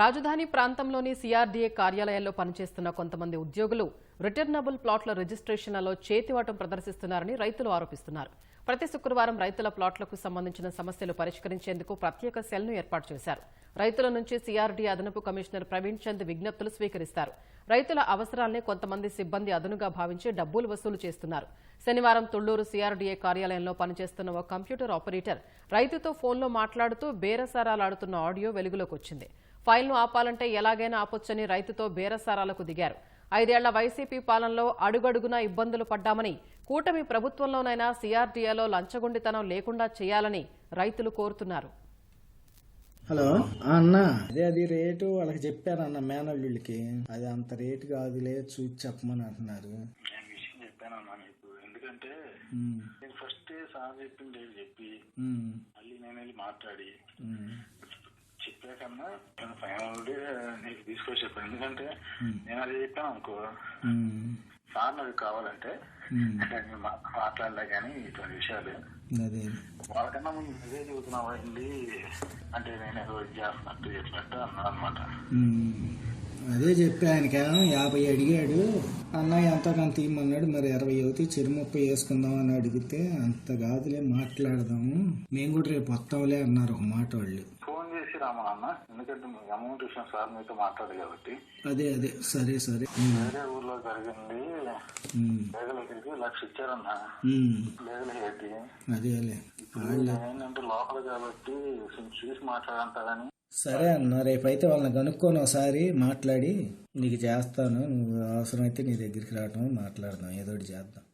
రాజధాని ప్రాంతంలోని సీఆర్డీఏ కార్యాలయాల్లో పనిచేస్తున్న కొంతమంది ఉద్యోగులు రిటర్నబుల్ ప్లాట్ల రిజిస్ట్రేషన్లలో చేతివాటం ప్రదర్శిస్తున్నారని రైతులు ఆరోపిస్తున్నారు. ప్రతి శుక్రవారం రైతుల ప్లాట్లకు సంబంధించిన సమస్యలు పరిష్కరించేందుకు ప్రత్యేక సెల్ను ఏర్పాటు చేశారు. రైతుల నుంచి సీఆర్డీ అదనపు కమిషనర్ ప్రవీణ్ చంద్ విజ్ఞప్తులు స్వీకరిస్తారు. రైతుల అవసరాల్ని కొంతమంది సిబ్బంది అదనుగా భావించి డబ్బులు వసూలు చేస్తున్నారు. శనివారం తుళ్ళూరు సీఆర్డీఏ కార్యాలయంలో పనిచేస్తున్న ఓ కంప్యూటర్ ఆపరేటర్ రైతుతో ఫోన్లో మాట్లాడుతూ బేరసారాలాడుతున్న ఆడియో వెలుగులోకి వచ్చింది. ఫైల్ను ఆపాలంటే ఎలాగైనా ఆపొచ్చని రైతుతో బేరసారాలకు దిగారు. ఐదేళ్ళ వైసీపీ పాలనలో అడుగడుగునా ఇబ్బందులు పడ్డామని కూటమి ప్రభుత్వంలోనైనా సిఆర్డీఏలో లంచగొండితనం లేకుండా చేయాలని రైతులు కోరుతున్నారు. హలో ఆ అన్న. అదే అది రేటు వాళ్ళకి చెప్పాను అన్న మేనల్లుళ్ళకి. అది అంత రేటు కాదులే చూసి చెప్పమని అంటున్నారు. ఎందుకంటే ఫస్ట్ సార్ చెప్పింది చెప్పి మళ్ళీ నేను వెళ్ళి మాట్లాడి చెప్పాకన్నా నేను ఫైనల్ నీకు తీసుకొచ్చి చెప్పాను. ఎందుకంటే నేను అది చెప్పాను అనుకో. సార్ నాకు కావాలంటే మాట్లాడలే కానీ ఇటువంటి విషయాలు. అదే. వాళ్ళకన్నా ముందు నువ్వే చెబుతున్నావు వెళ్ళి అంటే నేను ఏదో ఇది చేస్తున్నట్టు చేసినట్టు అన్నా అనమాట అదే చెప్పా ఆయనకేమో యాభై అడిగాడు. అన్నయ్య ఎంతో కొంత ఇమ్మన్నాడు మరి ఇరవై అవుతాయి చెరు ముప్పై వేసుకుందాం అని అడిగితే అంత కాదులే మాట్లాడదాము. మేము కూడా రేపు వస్తాంలే అన్నారు ఒక మాట వాళ్ళు. రామా అన్న ఎందుకంటే మీ అమౌంట్ విషయం సార్ మీతో మాట్లాడు కాబట్టి. అదే అదే. సరే సరే. వేరే ఊర్లో జరిగింది. లేగలకి లక్ష ఇచ్చారన్నా. లేగల ఏంటి అదేలే ఏంటంటే లోపల కాబట్టి చూసి మాట్లాడంటారని సరే అన్న రేపైతే వాళ్ళని కనుక్కొని ఒకసారి మాట్లాడి నీకు చేస్తాను. నువ్వు అవసరమైతే నీ దగ్గరికి రావటం మాట్లాడదాం. ఏదో ఒకటి చేద్దాం.